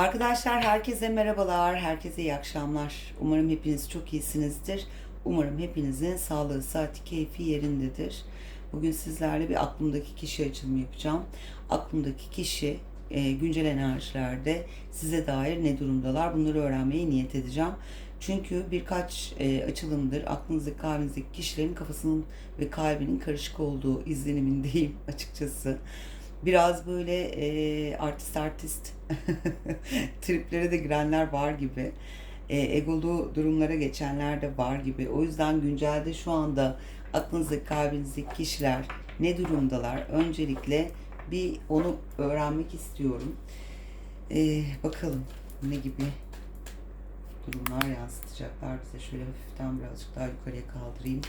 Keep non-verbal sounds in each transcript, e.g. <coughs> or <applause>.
Arkadaşlar herkese merhabalar, herkese iyi akşamlar. Umarım hepiniz çok iyisinizdir. Umarım hepinizin sağlığı, saati, keyfi yerindedir. Bugün sizlerle bir aklımdaki kişi açılımı yapacağım. Aklımdaki kişi e, güncel enerjilerde size dair ne durumdalar bunları öğrenmeye niyet edeceğim. Çünkü birkaç e, açılımdır aklınızdaki kalbinizdeki kişilerin kafasının ve kalbinin karışık olduğu izlenimindeyim <laughs> açıkçası. Biraz böyle e, artist artist <laughs> triplere de girenler var gibi. E, egolu durumlara geçenler de var gibi. O yüzden güncelde şu anda aklınızdaki kalbinizdeki kişiler ne durumdalar? Öncelikle bir onu öğrenmek istiyorum. E, bakalım ne gibi durumlar yansıtacaklar bize. Şöyle hafiften birazcık daha yukarıya kaldırayım.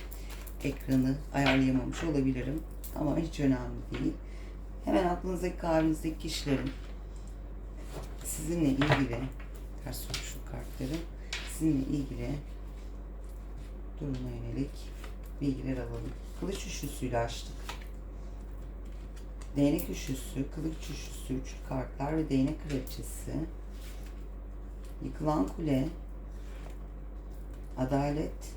Ekranı ayarlayamamış olabilirim. Ama hiç önemli değil. Hemen aklınızdaki kalbinizdeki kişilerin sizinle ilgili ters şu kartları sizinle ilgili duruma yönelik bilgiler alalım. Kılıç üçlüsüyle açtık. Değnek üçlüsü, kılıç üçlüsü, üçlü kartlar ve değnek kraliçesi. Yıkılan kule, adalet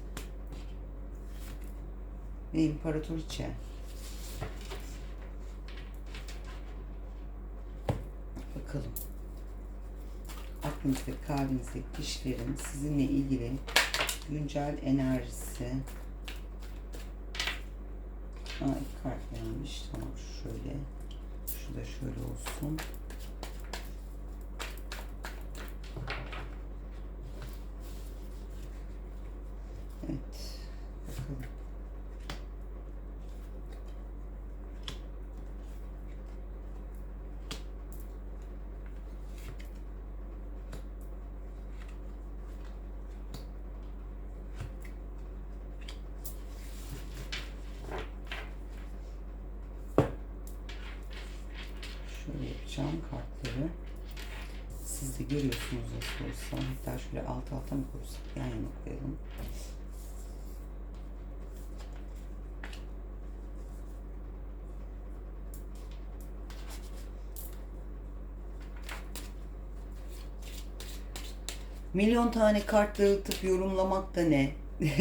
ve imparatoriçe. Bakalım. Aklınızdaki, kalbinizdeki kişilerin sizinle ilgili güncel enerjisi. Aa, iki kart gelmiş. Tamam şöyle. Şu da şöyle olsun. Evet. Bakalım. Şöyle yapacağım kartları. Siz görüyorsunuz nasıl olsa. Hatta şöyle alt alta mı koysak yan yana koyalım. Milyon tane kart dağıtıp yorumlamak da ne? <laughs>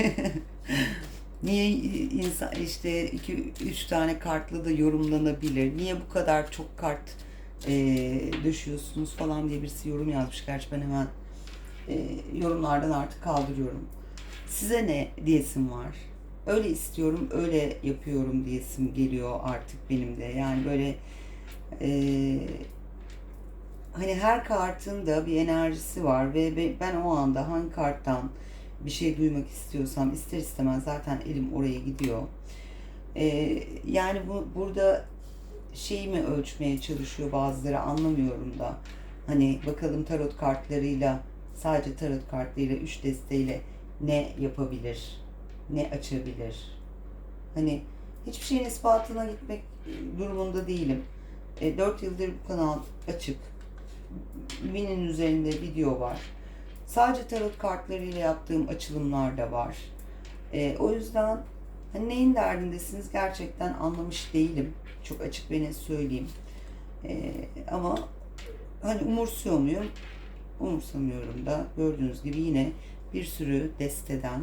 Niye insan işte iki üç tane kartla da yorumlanabilir? Niye bu kadar çok kart e, düşüyorsunuz falan diye birisi yorum yazmış. Gerçi ben hemen e, yorumlardan artık kaldırıyorum. Size ne diyesim var? Öyle istiyorum, öyle yapıyorum diyesim geliyor artık benim de. Yani böyle e, hani her kartın da bir enerjisi var ve be- ben o anda hangi karttan bir şey duymak istiyorsam ister istemez zaten elim oraya gidiyor. Ee, yani bu burada şeyi mi ölçmeye çalışıyor bazıları anlamıyorum da. Hani bakalım tarot kartlarıyla sadece tarot kartlarıyla üç desteğiyle ne yapabilir? Ne açabilir? Hani hiçbir şeyin ispatına gitmek durumunda değilim. E, 4 yıldır bu kanal açık. Binin üzerinde video var. Sadece tarot kartlarıyla yaptığım açılımlar da var. E, o yüzden hani neyin derdindesiniz gerçekten anlamış değilim. Çok açık ve net söyleyeyim. E, ama hani umursuyor muyum? Umursamıyorum da. Gördüğünüz gibi yine bir sürü desteden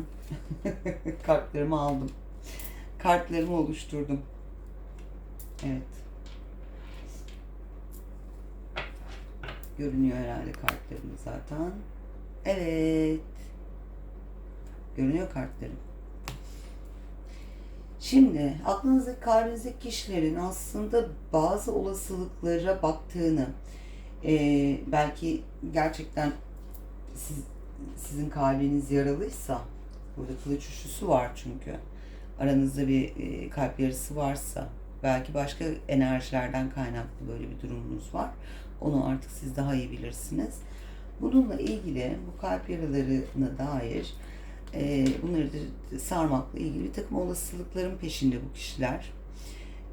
<laughs> kartlarımı aldım. Kartlarımı oluşturdum. Evet. Görünüyor herhalde kartlarım zaten. Evet. Görünüyor kartlarım. Şimdi aklınızdaki kalbinizdeki kişilerin aslında bazı olasılıklara baktığını e, belki gerçekten siz, sizin kalbiniz yaralıysa burada kılıç üçlüsü var çünkü aranızda bir e, kalp yarısı varsa belki başka enerjilerden kaynaklı böyle bir durumunuz var. Onu artık siz daha iyi bilirsiniz. Bununla ilgili bu kalp yaralarına dair e, bunları da sarmakla ilgili bir takım olasılıkların peşinde bu kişiler.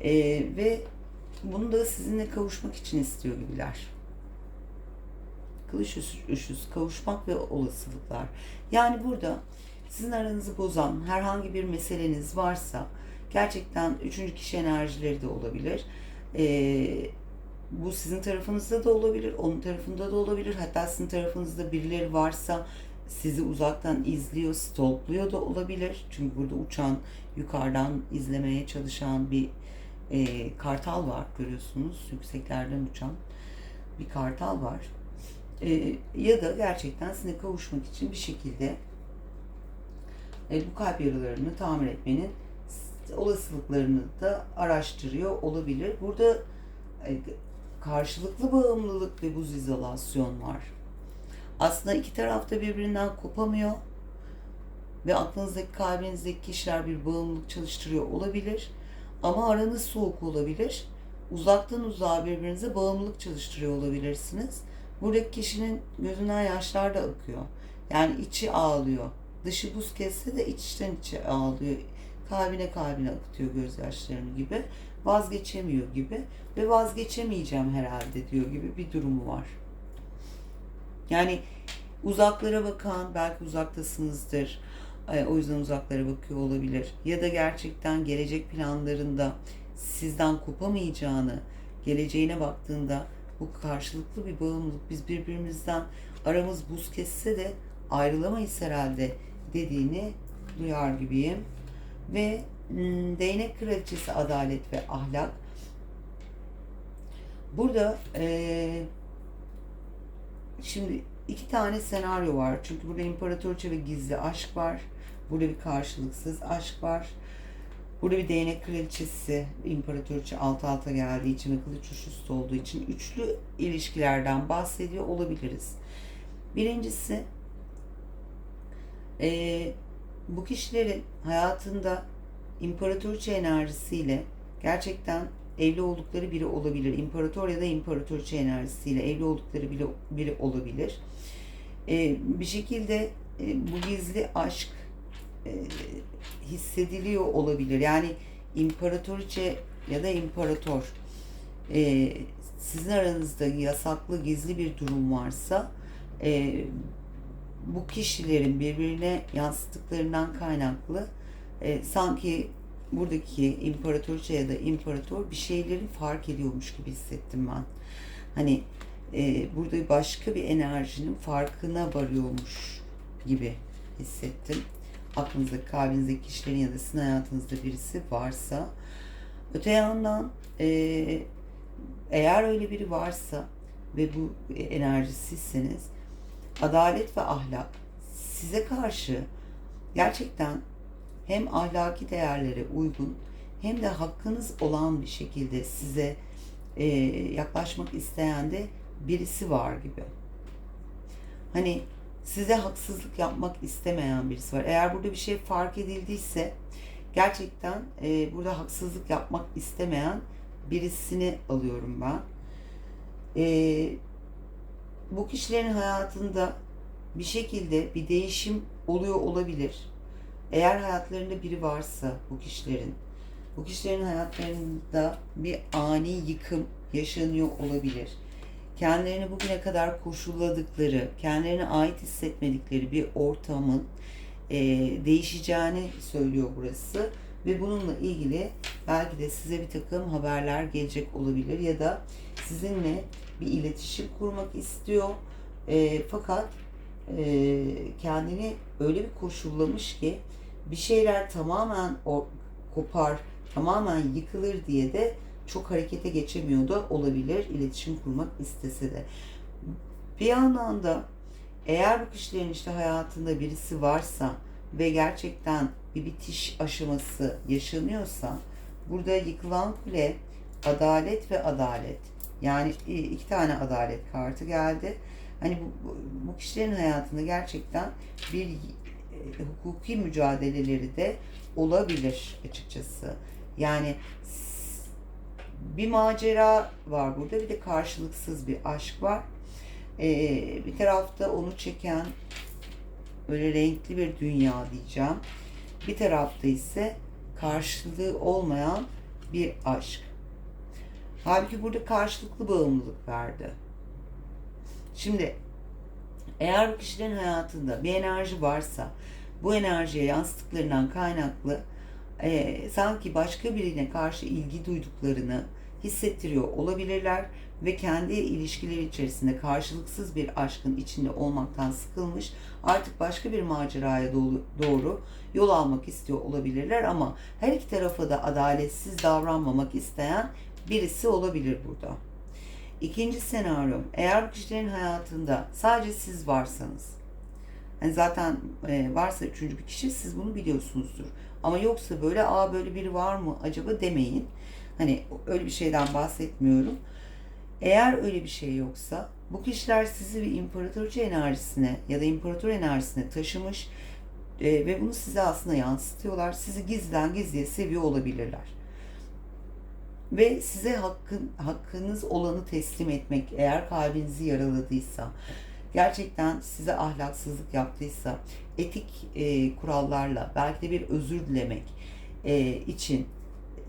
E, ve bunu da sizinle kavuşmak için istiyor gibiler. Kılıç üçlüsü kavuşmak ve olasılıklar. Yani burada sizin aranızı bozan herhangi bir meseleniz varsa gerçekten üçüncü kişi enerjileri de olabilir. Ee, bu sizin tarafınızda da olabilir, onun tarafında da olabilir. Hatta sizin tarafınızda birileri varsa sizi uzaktan izliyor, stalkluyor da olabilir. Çünkü burada uçan, yukarıdan izlemeye çalışan bir e, kartal var görüyorsunuz. Yükseklerden uçan bir kartal var. E, ya da gerçekten sizinle kavuşmak için bir şekilde e, bu kalp yaralarını tamir etmenin olasılıklarını da araştırıyor olabilir. Burada e, karşılıklı bağımlılık ve buz izolasyon var. Aslında iki taraf da birbirinden kopamıyor ve aklınızdaki kalbinizdeki kişiler bir bağımlılık çalıştırıyor olabilir. Ama aranız soğuk olabilir. Uzaktan uzağa birbirinize bağımlılık çalıştırıyor olabilirsiniz. Buradaki kişinin gözünden yaşlar da akıyor. Yani içi ağlıyor. Dışı buz kesse de içten içe ağlıyor. Kalbine kalbine akıtıyor gözyaşlarını gibi. Vazgeçemiyor gibi. Ve vazgeçemeyeceğim herhalde diyor gibi bir durumu var. Yani uzaklara bakan, belki uzaktasınızdır. O yüzden uzaklara bakıyor olabilir. Ya da gerçekten gelecek planlarında sizden kopamayacağını, geleceğine baktığında bu karşılıklı bir bağımlılık. Biz birbirimizden aramız buz kesse de ayrılamayız herhalde dediğini duyar gibiyim. Ve değnek kraliçesi adalet ve ahlak. Burada eee Şimdi iki tane senaryo var. Çünkü burada imparatorça ve gizli aşk var. Burada bir karşılıksız aşk var. Burada bir değnek kraliçesi, imparatorça alt alta geldiği için ve kılıç üçlüsü olduğu için üçlü ilişkilerden bahsediyor olabiliriz. Birincisi, eee, bu kişilerin hayatında imparatorça enerjisiyle gerçekten evli oldukları biri olabilir. İmparator ya da imparatorça enerjisiyle evli oldukları biri, biri olabilir. Ee, bir şekilde e, bu gizli aşk e, hissediliyor olabilir. Yani imparatoriçe ya da imparator e, sizin aranızda yasaklı gizli bir durum varsa e, bu kişilerin birbirine yansıttıklarından kaynaklı e, sanki buradaki imparatoriçe ya da imparator bir şeyleri fark ediyormuş gibi hissettim ben. Hani e, burada başka bir enerjinin farkına varıyormuş gibi hissettim. Aklınızdaki, kalbinizdeki kişilerin ya da sizin hayatınızda birisi varsa. Öte yandan e, eğer öyle biri varsa ve bu enerji sizseniz adalet ve ahlak size karşı gerçekten hem ahlaki değerlere uygun hem de hakkınız olan bir şekilde size e, yaklaşmak isteyen de birisi var gibi. Hani size haksızlık yapmak istemeyen birisi var. Eğer burada bir şey fark edildiyse gerçekten e, burada haksızlık yapmak istemeyen birisini alıyorum ben. E, bu kişilerin hayatında bir şekilde bir değişim oluyor olabilir eğer hayatlarında biri varsa bu kişilerin, bu kişilerin hayatlarında bir ani yıkım yaşanıyor olabilir. Kendilerini bugüne kadar koşulladıkları, kendilerine ait hissetmedikleri bir ortamın e, değişeceğini söylüyor burası. Ve bununla ilgili belki de size bir takım haberler gelecek olabilir ya da sizinle bir iletişim kurmak istiyor. E, fakat e, kendini öyle bir koşullamış ki bir şeyler tamamen o kopar, tamamen yıkılır diye de çok harekete geçemiyor da olabilir iletişim kurmak istese de. Bir yandan da eğer bu kişilerin işte hayatında birisi varsa ve gerçekten bir bitiş aşaması yaşanıyorsa burada yıkılan kule adalet ve adalet. Yani iki tane adalet kartı geldi. Hani bu, bu kişilerin hayatında gerçekten bir hukuki mücadeleleri de olabilir açıkçası. Yani bir macera var burada bir de karşılıksız bir aşk var. Ee, bir tarafta onu çeken böyle renkli bir dünya diyeceğim. Bir tarafta ise karşılığı olmayan bir aşk. Halbuki burada karşılıklı bağımlılık verdi. Şimdi eğer bu kişilerin hayatında bir enerji varsa bu enerjiye yansıttıklarından kaynaklı e, sanki başka birine karşı ilgi duyduklarını hissettiriyor olabilirler ve kendi ilişkileri içerisinde karşılıksız bir aşkın içinde olmaktan sıkılmış artık başka bir maceraya doğru, yol almak istiyor olabilirler ama her iki tarafa da adaletsiz davranmamak isteyen birisi olabilir burada. İkinci senaryo, eğer bu kişilerin hayatında sadece siz varsanız, yani zaten e, varsa üçüncü bir kişi siz bunu biliyorsunuzdur. Ama yoksa böyle aa böyle biri var mı acaba demeyin. Hani öyle bir şeyden bahsetmiyorum. Eğer öyle bir şey yoksa bu kişiler sizi bir imparatorcu enerjisine ya da imparator enerjisine taşımış e, ve bunu size aslında yansıtıyorlar. Sizi gizliden gizliye seviyor olabilirler. Ve size hakkın, hakkınız olanı teslim etmek eğer kalbinizi yaraladıysa, gerçekten size ahlaksızlık yaptıysa, etik e, kurallarla belki de bir özür dilemek e, için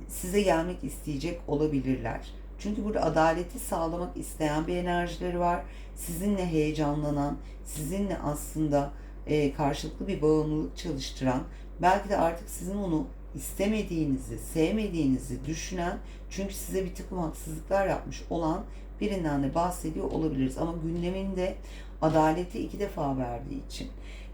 size gelmek isteyecek olabilirler. Çünkü burada adaleti sağlamak isteyen bir enerjileri var. Sizinle heyecanlanan, sizinle aslında e, karşılıklı bir bağımlılık çalıştıran, belki de artık sizin onu istemediğinizi, sevmediğinizi düşünen, çünkü size bir takım haksızlıklar yapmış olan birinden de bahsediyor olabiliriz. Ama gündeminde adaleti iki defa verdiği için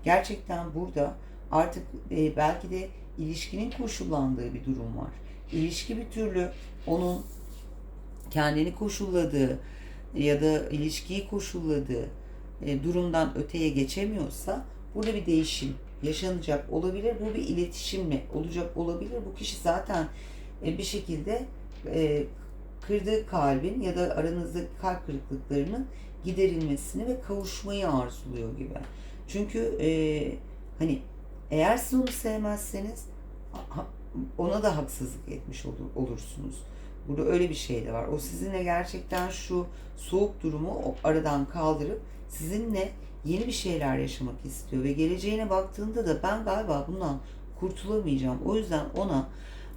gerçekten burada artık e, belki de ilişkinin koşullandığı bir durum var. İlişki bir türlü onun kendini koşulladığı ya da ilişkiyi koşulladığı e, durumdan öteye geçemiyorsa burada bir değişim yaşanacak olabilir. Bu bir iletişimle olacak olabilir. Bu kişi zaten e, bir şekilde e, kırdığı kalbin ya da aranızdaki kalp kırıklıklarının giderilmesini ve kavuşmayı arzuluyor gibi. Çünkü e, hani eğer siz onu sevmezseniz ona da haksızlık etmiş olur, olursunuz. Burada öyle bir şey de var. O sizinle gerçekten şu soğuk durumu aradan kaldırıp sizinle yeni bir şeyler yaşamak istiyor ve geleceğine baktığında da ben galiba bundan kurtulamayacağım. O yüzden ona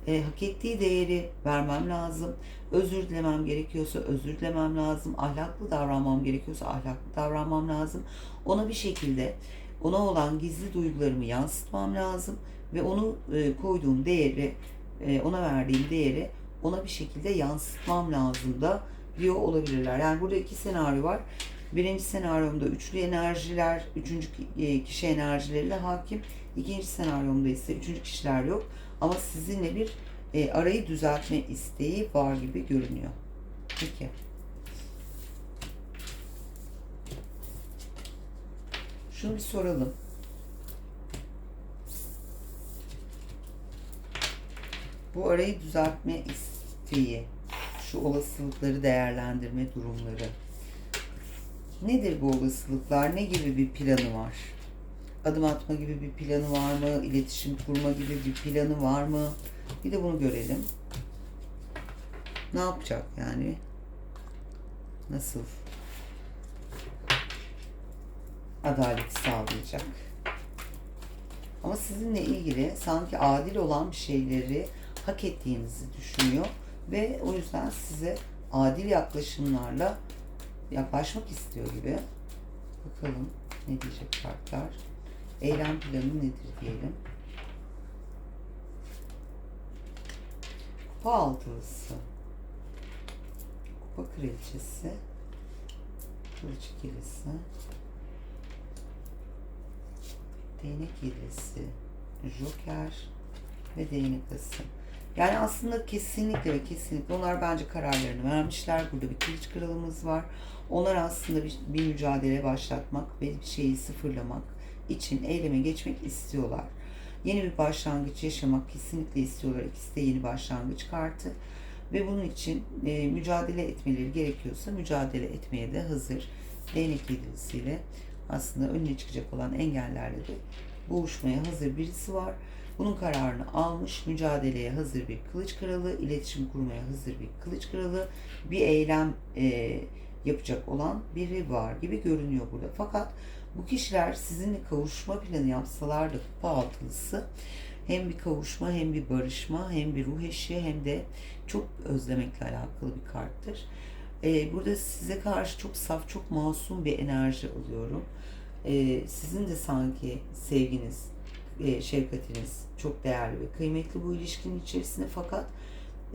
e, hak ettiği değeri vermem lazım. Özür dilemem gerekiyorsa özür dilemem lazım. Ahlaklı davranmam gerekiyorsa ahlaklı davranmam lazım. Ona bir şekilde ona olan gizli duygularımı yansıtmam lazım ve onu e, koyduğum değeri, e, ona verdiğim değeri ona bir şekilde yansıtmam lazım da diyor olabilirler. Yani burada iki senaryo var. Birinci senaryomda üçlü enerjiler, üçüncü e, kişi enerjileriyle hakim. İkinci senaryomda ise üçüncü kişiler yok. Ama sizinle bir e, arayı düzeltme isteği var gibi görünüyor. Peki. Şunu bir soralım. Bu arayı düzeltme isteği, şu olasılıkları değerlendirme durumları. Nedir bu olasılıklar? Ne gibi bir planı var? Adım atma gibi bir planı var mı? İletişim kurma gibi bir planı var mı? Bir de bunu görelim. Ne yapacak yani? Nasıl? Adalet sağlayacak. Ama sizinle ilgili sanki adil olan bir şeyleri hak ettiğinizi düşünüyor ve o yüzden size adil yaklaşımlarla yaklaşmak istiyor gibi. Bakalım ne diyecek kartlar. Eylem planı nedir diyelim. Kupa altılısı. Kupa kraliçesi. Kılıç ikilisi. Değnek yedisi. Joker ve değnek ası. Yani aslında kesinlikle ve kesinlikle onlar bence kararlarını vermişler. Burada bir kılıç kralımız var. Onlar aslında bir, bir mücadele başlatmak ve bir şeyi sıfırlamak için eyleme geçmek istiyorlar. Yeni bir başlangıç yaşamak kesinlikle istiyorlar. İkisi de yeni başlangıç kartı. Ve bunun için e, mücadele etmeleri gerekiyorsa mücadele etmeye de hazır. Değnek yedilisiyle aslında önüne çıkacak olan engellerle de boğuşmaya hazır birisi var. Bunun kararını almış, mücadeleye hazır bir kılıç kralı, iletişim kurmaya hazır bir kılıç kralı, bir eylem e, yapacak olan biri var gibi görünüyor burada. Fakat bu kişiler sizinle kavuşma planı yapsalar da kupa altılısı hem bir kavuşma hem bir barışma hem bir ruh eşi hem de çok özlemekle alakalı bir karttır. Ee, burada size karşı çok saf, çok masum bir enerji alıyorum. Ee, sizin de sanki sevginiz, e, şefkatiniz çok değerli ve kıymetli bu ilişkinin içerisinde fakat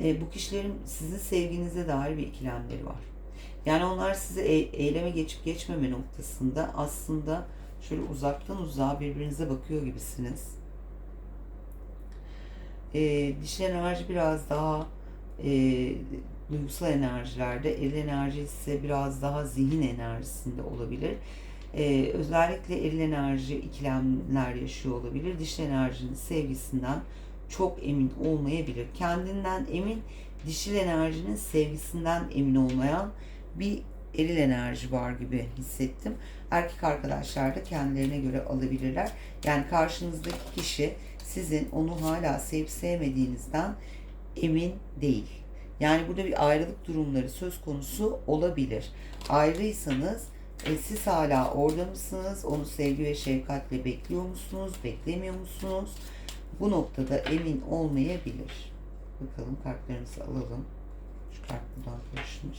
e, bu kişilerin sizin sevginize dair bir ikilemleri var. Yani onlar sizi e- eyleme geçip geçmeme noktasında aslında şöyle uzaktan uzağa birbirinize bakıyor gibisiniz. E, dişil enerji biraz daha e, duygusal enerjilerde, eril enerji ise biraz daha zihin enerjisinde olabilir. E, özellikle eril enerji ikilemler yaşıyor olabilir. Dişil enerjinin sevgisinden çok emin olmayabilir. Kendinden emin, dişil enerjinin sevgisinden emin olmayan bir eril enerji var gibi hissettim. Erkek arkadaşlar da kendilerine göre alabilirler. Yani karşınızdaki kişi sizin onu hala sevip sevmediğinizden emin değil. Yani burada bir ayrılık durumları söz konusu olabilir. Ayrıysanız e, siz hala orada mısınız? Onu sevgi ve şefkatle bekliyor musunuz? Beklemiyor musunuz? Bu noktada emin olmayabilir. Bakalım kartlarınızı alalım. Şu kart buradan karışmış.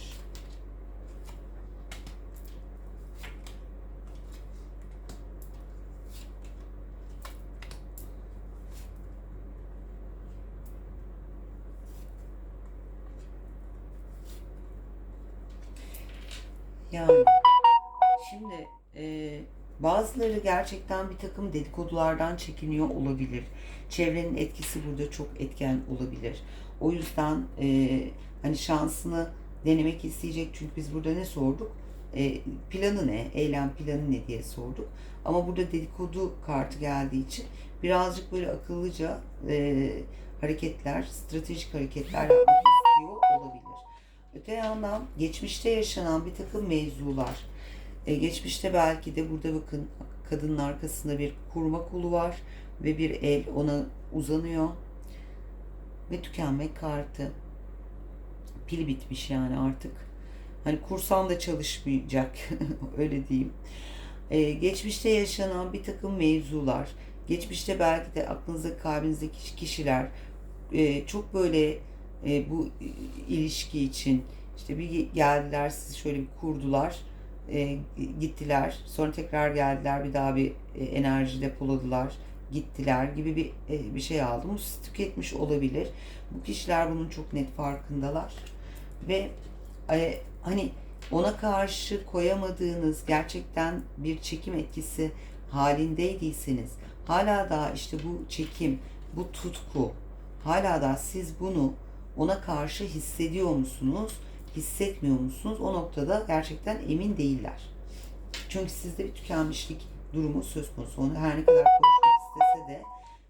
Yani şimdi e, bazıları gerçekten bir takım dedikodulardan çekiniyor olabilir. Çevrenin etkisi burada çok etken olabilir. O yüzden e, hani şansını denemek isteyecek çünkü biz burada ne sorduk? E, planı ne? Eylem planı ne diye sorduk. Ama burada dedikodu kartı geldiği için birazcık böyle akıllıca e, hareketler, stratejik hareketler yapmak istiyor olabilir. Öte yandan geçmişte yaşanan bir takım mevzular, e, geçmişte belki de burada bakın kadının arkasında bir kurma kolu var ve bir el ona uzanıyor ve tükenmek kartı. Pil bitmiş yani artık. Hani kursan da çalışmayacak <laughs> öyle diyeyim. E, geçmişte yaşanan bir takım mevzular, geçmişte belki de aklınızda kalbinizdeki kişiler e, çok böyle e, bu ilişki için işte bir geldiler sizi şöyle bir kurdular e, gittiler. Sonra tekrar geldiler. Bir daha bir e, enerji depoladılar. Gittiler gibi bir e, bir şey aldım. Bu tüketmiş olabilir. Bu kişiler bunun çok net farkındalar. Ve e, hani ona karşı koyamadığınız gerçekten bir çekim etkisi halindeydiyseniz hala da işte bu çekim, bu tutku hala da siz bunu ona karşı hissediyor musunuz, hissetmiyor musunuz? O noktada gerçekten emin değiller. Çünkü sizde bir tükenmişlik durumu söz konusu. Onu her ne kadar konuşmak istese de,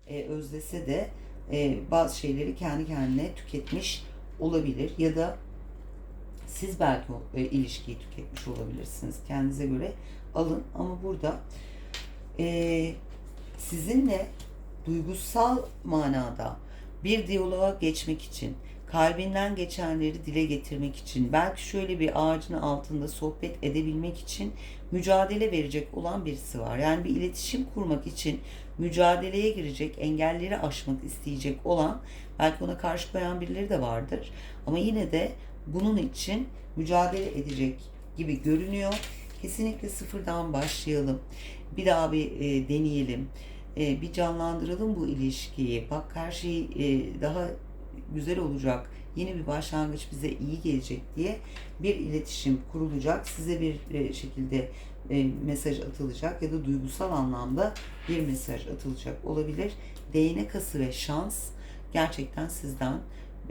e, özlese de e, bazı şeyleri kendi kendine tüketmiş olabilir. Ya da siz belki o e, ilişkiyi tüketmiş olabilirsiniz. Kendinize göre alın. Ama burada e, sizinle duygusal manada bir diyaloğa geçmek için, kalbinden geçenleri dile getirmek için, belki şöyle bir ağacın altında sohbet edebilmek için mücadele verecek olan birisi var. Yani bir iletişim kurmak için mücadeleye girecek, engelleri aşmak isteyecek olan, belki ona karşı koyan birileri de vardır. Ama yine de bunun için mücadele edecek gibi görünüyor. Kesinlikle sıfırdan başlayalım. Bir daha bir e, deneyelim. E, bir canlandıralım bu ilişkiyi. Bak her şey e, daha güzel olacak. Yeni bir başlangıç bize iyi gelecek diye bir iletişim kurulacak. Size bir e, şekilde e, mesaj atılacak ya da duygusal anlamda bir mesaj atılacak olabilir. Değnek kası ve şans gerçekten sizden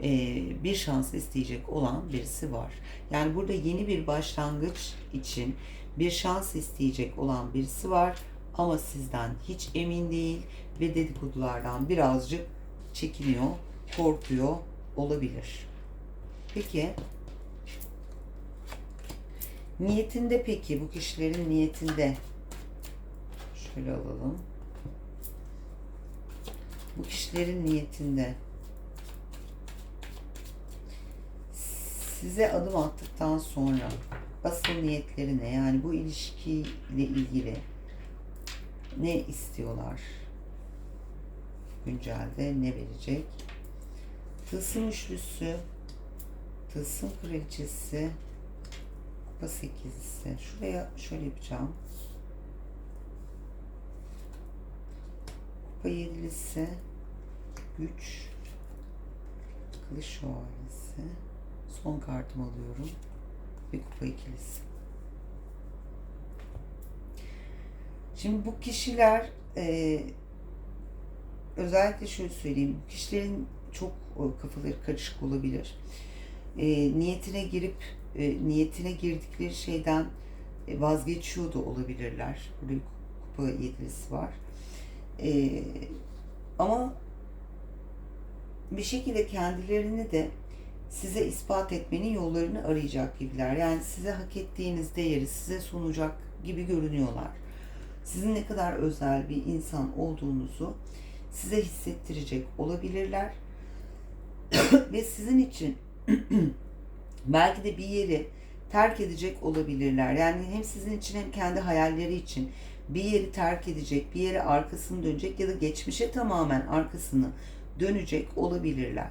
e, bir şans isteyecek olan birisi var. Yani burada yeni bir başlangıç için bir şans isteyecek olan birisi var ama sizden hiç emin değil ve dedikodulardan birazcık çekiniyor, korkuyor olabilir. Peki niyetinde peki bu kişilerin niyetinde şöyle alalım. Bu kişilerin niyetinde size adım attıktan sonra asıl niyetleri ne? Yani bu ilişkiyle ilgili ne istiyorlar? Güncelde ne verecek? Tılsım üçlüsü, tılsım kraliçesi, kupa sekizlisi. Şuraya şöyle yapacağım. Kupa yedilisi, güç, Kılıç şövalyesi. Son kartımı alıyorum. Ve kupa ikilisi. Şimdi bu kişiler e, özellikle şöyle söyleyeyim. Kişilerin çok e, kafaları karışık olabilir. E, niyetine girip e, niyetine girdikleri şeyden e, vazgeçiyor da olabilirler. Burada kupa yedilisi var. E, ama bir şekilde kendilerini de size ispat etmenin yollarını arayacak gibiler. Yani size hak ettiğiniz değeri size sunacak gibi görünüyorlar. Sizin ne kadar özel bir insan olduğunuzu size hissettirecek olabilirler. <coughs> Ve sizin için <clears throat> belki de bir yeri terk edecek olabilirler. Yani hem sizin için hem kendi hayalleri için bir yeri terk edecek, bir yere arkasını dönecek ya da geçmişe tamamen arkasını dönecek olabilirler.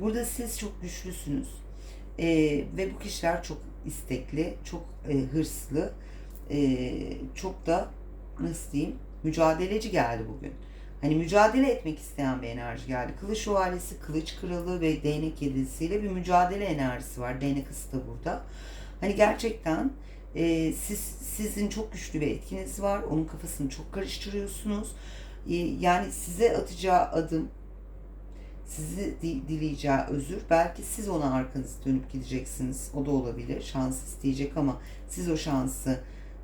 Burada siz çok güçlüsünüz ee, ve bu kişiler çok istekli, çok e, hırslı, e, çok da nasıl diyeyim mücadeleci geldi bugün. Hani mücadele etmek isteyen bir enerji geldi. Kılıç şövalyesi, kılıç kralı ve değnek yedisiyle bir mücadele enerjisi var. Değnek ısı da burada. Hani gerçekten e, siz sizin çok güçlü bir etkiniz var. Onun kafasını çok karıştırıyorsunuz. E, yani size atacağı adım, sizi dileyeceği özür. Belki siz ona arkanızı dönüp gideceksiniz. O da olabilir. Şans isteyecek ama siz o şansı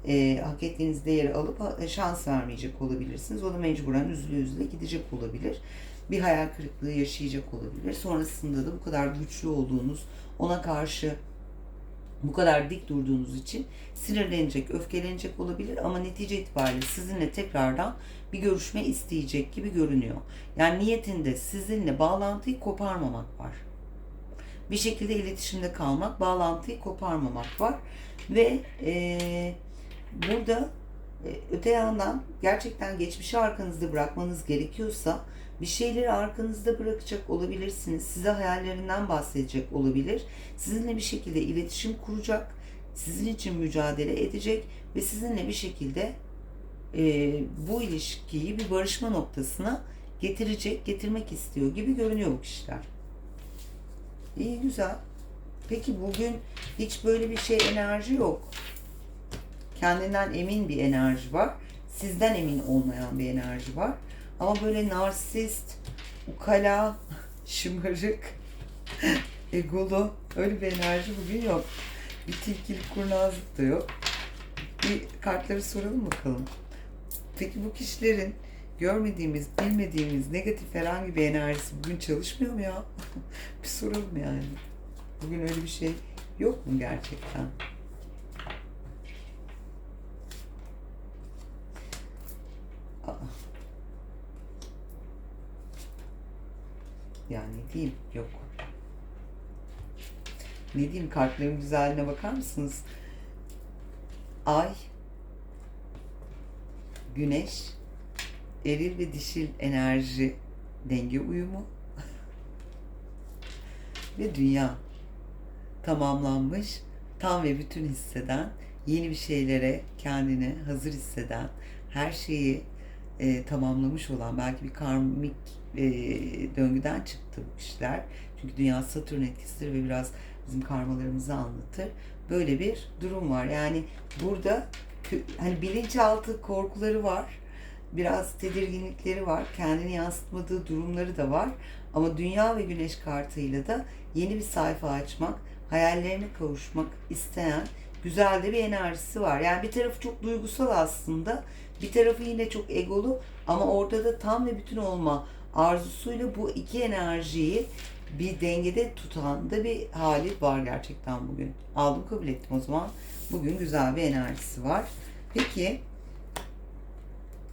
e, hak ettiğiniz değeri alıp e, şans vermeyecek olabilirsiniz. O da mecburen üzüle üzüle gidecek olabilir. Bir hayal kırıklığı yaşayacak olabilir. Sonrasında da bu kadar güçlü olduğunuz, ona karşı bu kadar dik durduğunuz için sinirlenecek, öfkelenecek olabilir ama netice itibariyle sizinle tekrardan bir görüşme isteyecek gibi görünüyor. Yani niyetinde sizinle bağlantıyı koparmamak var. Bir şekilde iletişimde kalmak, bağlantıyı koparmamak var. Ve e, burada e, öte yandan gerçekten geçmişi arkanızda bırakmanız gerekiyorsa bir şeyleri arkanızda bırakacak olabilirsiniz. Size hayallerinden bahsedecek olabilir. Sizinle bir şekilde iletişim kuracak. Sizin için mücadele edecek ve sizinle bir şekilde e, bu ilişkiyi bir barışma noktasına getirecek, getirmek istiyor gibi görünüyor bu kişiler. İyi güzel. Peki bugün hiç böyle bir şey enerji yok. Kendinden emin bir enerji var. Sizden emin olmayan bir enerji var. Ama böyle narsist, ukala, <laughs> şımarık, <laughs> egolu öyle bir enerji bugün yok. Bir tilkilik kurnazlık da yok. Bir kartları soralım bakalım. Peki bu kişilerin görmediğimiz, bilmediğimiz negatif herhangi bir enerjisi bugün çalışmıyor mu ya? <laughs> bir soralım yani. Bugün öyle bir şey yok mu gerçekten? Aa. Diyeyim yok. Ne diyeyim kartların güzelliğine bakar mısınız? Ay, güneş, eril ve dişil enerji denge uyumu <laughs> ve dünya tamamlanmış, tam ve bütün hisseden, yeni bir şeylere kendini hazır hisseden, her şeyi e, tamamlamış olan belki bir karmik e, döngüden çıktı bu kişiler. Çünkü dünya Satürn etkisidir ve biraz bizim karmalarımızı anlatır. Böyle bir durum var. Yani burada hani bilinçaltı korkuları var. Biraz tedirginlikleri var. Kendini yansıtmadığı durumları da var. Ama dünya ve güneş kartıyla da yeni bir sayfa açmak, hayallerine kavuşmak isteyen güzel de bir enerjisi var. Yani bir tarafı çok duygusal aslında. Bir tarafı yine çok egolu ama orada da tam ve bütün olma arzusuyla bu iki enerjiyi bir dengede tutan da bir hali var gerçekten bugün. Aldım kabul ettim o zaman. Bugün güzel bir enerjisi var. Peki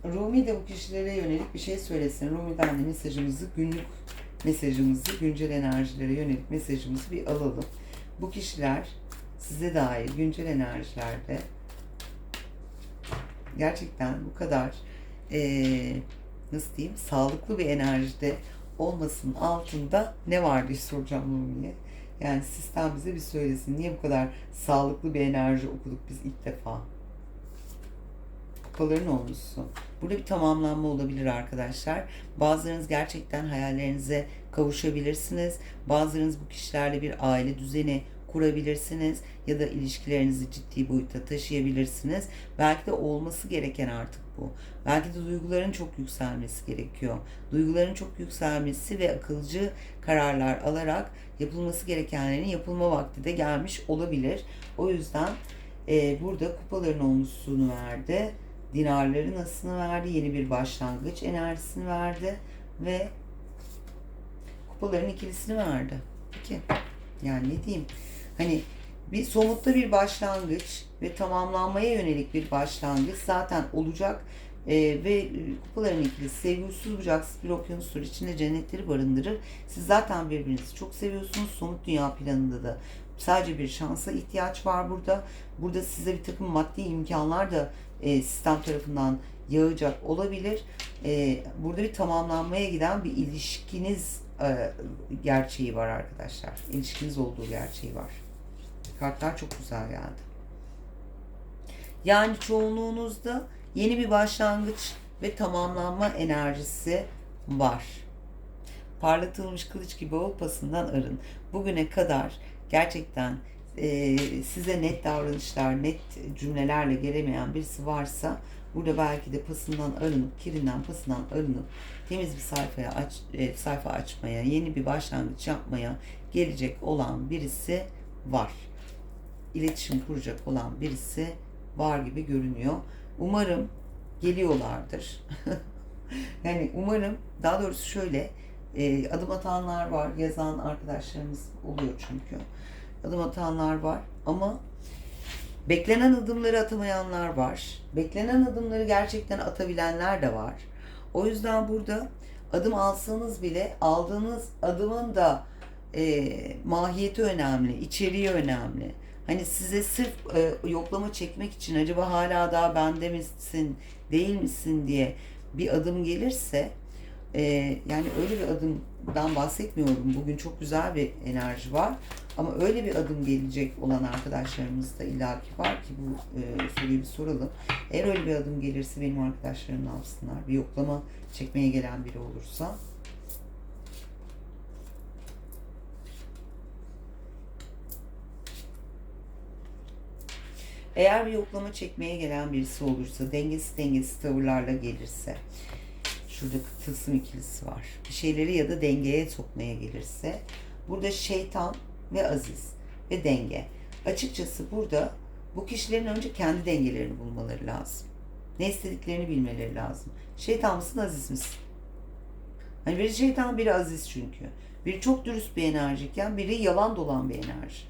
Rumi de bu kişilere yönelik bir şey söylesin. Rumi'den de mesajımızı, günlük mesajımızı, güncel enerjilere yönelik mesajımızı bir alalım. Bu kişiler size dair güncel enerjilerde gerçekten bu kadar ee, nasıl diyeyim sağlıklı bir enerjide olmasının altında ne var diye soracağım Rumi'ye. Yani sistem bize bir söylesin. Niye bu kadar sağlıklı bir enerji okuduk biz ilk defa? Kupaların olmuşsun. Burada bir tamamlanma olabilir arkadaşlar. Bazılarınız gerçekten hayallerinize kavuşabilirsiniz. Bazılarınız bu kişilerle bir aile düzeni kurabilirsiniz ya da ilişkilerinizi ciddi boyutta taşıyabilirsiniz. Belki de olması gereken artık bu. Belki de duyguların çok yükselmesi gerekiyor. Duyguların çok yükselmesi ve akılcı kararlar alarak yapılması gerekenlerin yapılma vakti de gelmiş olabilir. O yüzden e, burada kupaların olmuşluğunu verdi. Dinarların asını verdi. Yeni bir başlangıç enerjisini verdi. Ve kupaların ikilisini verdi. Peki. Yani ne diyeyim? Hani bir somutta bir başlangıç ve tamamlanmaya yönelik bir başlangıç zaten olacak. Ee, ve kupaların ikilisi sevgi uçsuz bucaksız bir okyanustur. içinde cennetleri barındırır. Siz zaten birbirinizi çok seviyorsunuz. Somut dünya planında da sadece bir şansa ihtiyaç var burada. Burada size bir takım maddi imkanlar da e, sistem tarafından yağacak olabilir. E, burada bir tamamlanmaya giden bir ilişkiniz e, gerçeği var arkadaşlar. İlişkiniz olduğu gerçeği var. Kartlar çok güzel geldi. Yani çoğunluğunuzda yeni bir başlangıç ve tamamlanma enerjisi var. Parlatılmış kılıç gibi o pasından arın. Bugüne kadar gerçekten e, size net davranışlar, net cümlelerle gelemeyen birisi varsa burada belki de pasından arınıp, kirinden pasından arınıp temiz bir sayfaya aç, e, sayfa açmaya, yeni bir başlangıç yapmaya gelecek olan birisi var. İletişim kuracak olan birisi var gibi görünüyor. Umarım geliyorlardır. <laughs> yani umarım daha doğrusu şöyle e, adım atanlar var, yazan arkadaşlarımız oluyor çünkü. Adım atanlar var ama beklenen adımları atamayanlar var. Beklenen adımları gerçekten atabilenler de var. O yüzden burada adım alsanız bile aldığınız adımın da e, mahiyeti önemli, içeriği önemli. Hani size sırf e, yoklama çekmek için acaba hala daha bende misin, değil misin diye bir adım gelirse e, yani öyle bir adımdan bahsetmiyorum. Bugün çok güzel bir enerji var. Ama öyle bir adım gelecek olan arkadaşlarımız da illaki var ki bu e, soruyu bir soralım. Eğer öyle bir adım gelirse benim arkadaşlarım ne yapsınlar? Bir yoklama çekmeye gelen biri olursa. Eğer bir yoklama çekmeye gelen birisi olursa, dengesiz dengesiz tavırlarla gelirse, şurada tılsım ikilisi var. Bir şeyleri ya da dengeye sokmaya gelirse, burada şeytan ve aziz ve denge. Açıkçası burada bu kişilerin önce kendi dengelerini bulmaları lazım. Ne istediklerini bilmeleri lazım. Şeytan mısın, aziz misin? Hani biri şeytan, biri aziz çünkü. Biri çok dürüst bir enerjiyken, biri yalan dolan bir enerji.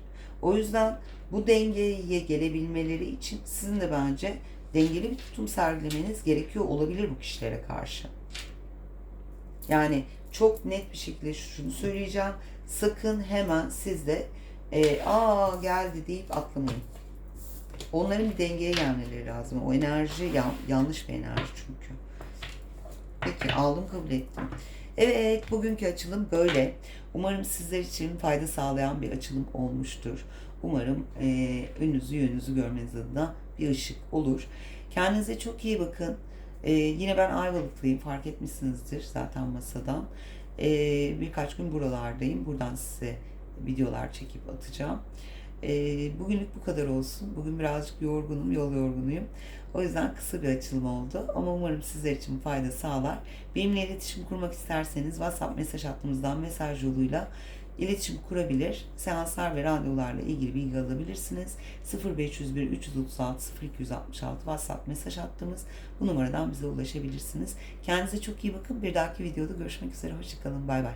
O yüzden bu dengeye gelebilmeleri için sizin de bence dengeli bir tutum sergilemeniz gerekiyor olabilir bu kişilere karşı. Yani çok net bir şekilde şunu söyleyeceğim. Sakın hemen siz de e, aa geldi deyip atlamayın. Onların bir dengeye gelmeleri lazım. O enerji yan, yanlış bir enerji çünkü. Peki aldım kabul ettim. Evet bugünkü açılım böyle. Umarım sizler için fayda sağlayan bir açılım olmuştur. Umarım e, önünüzü yönünüzü görmeniz adına bir ışık olur. Kendinize çok iyi bakın. E, yine ben Ayvalıklıyım fark etmişsinizdir zaten masadan. E, birkaç gün buralardayım. Buradan size videolar çekip atacağım. E, bugünlük bu kadar olsun. Bugün birazcık yorgunum, yol yorgunuyum. O yüzden kısa bir açılım oldu. Ama umarım sizler için fayda sağlar. Benimle iletişim kurmak isterseniz WhatsApp mesaj hattımızdan mesaj yoluyla iletişim kurabilir. Seanslar ve randevularla ilgili bilgi alabilirsiniz. 0501 336 0266 WhatsApp mesaj hattımız. Bu numaradan bize ulaşabilirsiniz. Kendinize çok iyi bakın. Bir dahaki videoda görüşmek üzere. Hoşçakalın. Bay bay.